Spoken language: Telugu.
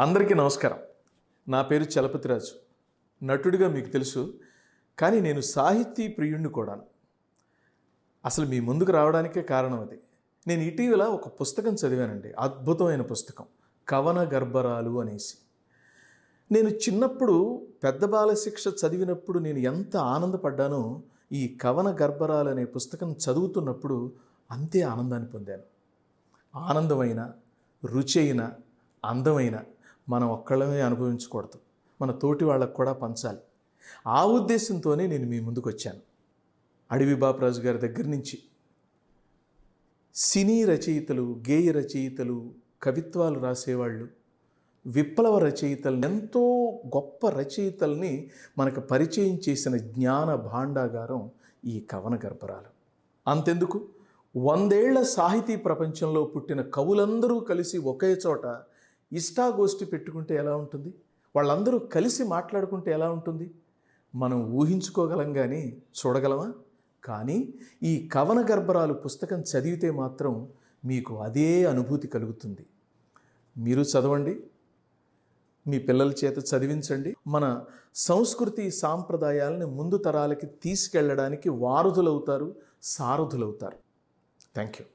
అందరికీ నమస్కారం. నా పేరు చలపతిరాజు. నటుడిగా మీకు తెలుసు కానీ నేను సాహితీ ప్రియుణ్ణి కూడాను. అసలు మీ ముందుకు రావడానికే కారణం అది. నేను ఇటీవల ఒక పుస్తకం చదివానండి. అద్భుతమైన పుస్తకం. కవన గర్భరాలు అనేసి. నేను చిన్నప్పుడు పెద్ద బాలశిక్ష చదివినప్పుడు నేను ఎంత ఆనందపడ్డానో ఈ కవన గర్భరాలు అనే పుస్తకం చదువుతున్నప్పుడు అంతే ఆనందాన్ని పొందాను. ఆనందమైన రుచి అయిన అందమైన మనం ఒక్కళ్ళమే అనుభవించకూడదు. మన తోటి వాళ్ళకు కూడా పంచాలి. ఆ ఉద్దేశంతోనే నేను మీ ముందుకు వచ్చాను. అడవి బాపరాజు గారి దగ్గర నుంచి. సినీ రచయితలు గేయ రచయితలు కవిత్వాలు రాసేవాళ్ళు విప్లవ రచయితలు ఎంతో గొప్ప రచయితల్ని మనకు పరిచయం చేసిన జ్ఞాన భాండాగారం ఈ కవన గర్భరాలు. అంతెందుకు? వందేళ్ళ సాహితీ ప్రపంచంలో పుట్టిన కవులందరూ కలిసి ఒకే చోట ఇష్టాగోష్ఠి పెట్టుకుంటే ఎలా ఉంటుంది? వాళ్ళందరూ కలిసి మాట్లాడుకుంటే ఎలా ఉంటుంది? మనం ఊహించుకోగలం కానీ చూడగలమా? కానీ ఈ కవన గర్భరాలు పుస్తకం చదివితే మాత్రం మీకు అదే అనుభూతి కలుగుతుంది. మీరు చదవండి. మీ పిల్లల చేత చదివించండి. మన సంస్కృతి సాంప్రదాయాలను ముందు తరాలకి తీసుకెళ్ళడానికి వారధులవుతారు సారథులవుతారు థ్యాంక్ యూ